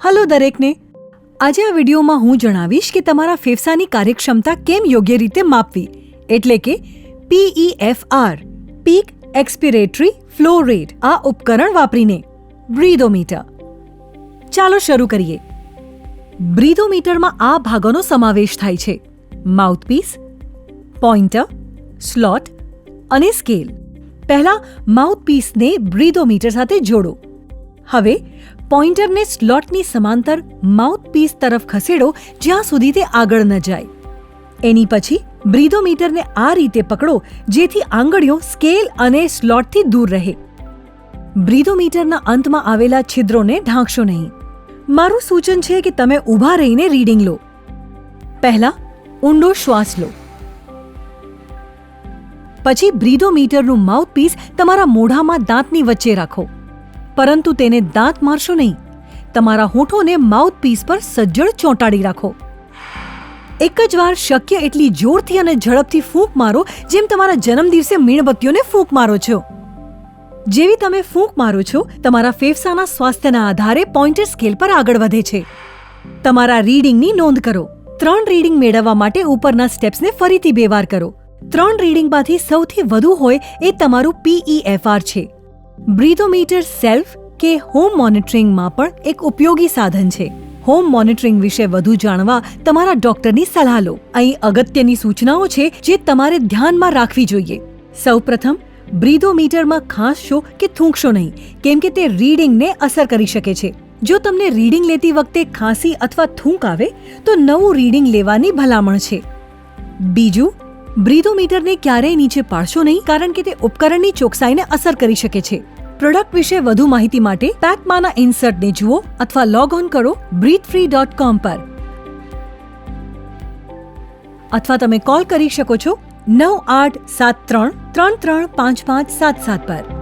Hello દરેકને. આજે આ વિડીયોમાં હું જણાવીશ કે તમારા ફેફસાની કાર્યક્ષમતા કેમ યોગ્ય રીતે માપવી? એટલે કે PEFR peak expiratory flow rate આ ઉપકરણ વાપરીને બ્રીદોમીટર. ચાલો શરૂ કરીએ. બ્રીદોમીટરમાં આ ભાગોનો સમાવેશ થાય છે. માઉથપીસ પોઇન્ટર સ્લોટ અને સ્કેલ પહેલા માઉથપીસને બ્રીધોમીટર સાથે જોડો. હવે પોઇન્ટરને સ્લોટની સમાંતર માઉથપીસ તરફ ખસેડો જ્યાં સુધી તે આગળ ન જાય. એની પછી બ્રીધોમીટરને આ રીતે પકડો જેથી આંગળીઓ સ્કેલ અને સ્લોટથી દૂર રહે. બ્રીધોમીટરના અંતમાં આવેલા છિદ્રોને ઢાંકશો નહીં. મારું સૂચન છે કે તમે ઊભા રહીને રીડિંગ લો. પહેલા ઊંડો શ્વાસ લો. પછી બ્રીધોમીટરનું માઉથપીસ તમારા મોઢામાં દાંતની વચ્ચે રાખો. પરંતુ તેને દાંત મારશો નહીં. તમારા હોઠોને માઉથપીસ પર સજ્જડ ચોંટાડી રાખો. એક જ વાર શક્ય એટલી જોરથી અને ઝડપથી ફૂંક મારો જેમ તમારા જન્મદિવસે મીણબત્તીઓને ફૂંક મારો છો. જેવી તમે ફૂંક મારો છો, તમારા ફેફસાના સ્વાસ્થ્યના આધારે પોઇન્ટર સ્કેલ પર આગળ વધે છે. તમારા રીડિંગની નોંધ કરો. ત્રણ રીડિંગ મેળવવા માટે ઉપરના સ્ટેપ્સને ફરીથી બે વાર કરો. ત્રણ રીડિંગમાંથી સૌથી વધુ હોય એ તમારું પીઈએફઆર છે. બ્રીધોમીટર સેલ્ફ કે હોમ મોનિટરિંગમાં પણ એક ઉપયોગી સાધન છે. હોમ મોનિટરિંગ વિશે વધુ જાણવા તમારા ડોક્ટરની સલાહ લો. અહીં અગત્યની સૂચનાઓ છે જે તમારે ધ્યાનમાં રાખવી જોઈએ. સૌપ્રથમ બ્રીધોમીટરમાં ખાંસશો કે થૂંકશો નહીં, કેમ કે તે રીડિંગને અસર કરી શકે છે. જો તમને રીડિંગ લેતી વખતે ખાંસી અથવા થૂંક આવે, તો નવું રીડિંગ લેવાની ભલામણ છે. બીજું બ્રીધોમીટરને ક્યારેય નીચે પાડશો નહીં, કારણ કે તે ઉપકરણની ચોકસાઈને અસર કરી શકે છે. પ્રોડક્ટ વિશે વધુ માહિતી માટે પેકમાના ઇન્સર્ટને જુઓ અથવા લોગ ઓન કરો બ્રીથફ્રી ડોટ કોમ પર. અથવા તમે કોલ કરી શકો છો નવ આઠ સાત ત્રણ ત્રણ ત્રણ પાંચ પાંચ સાત સાત પર.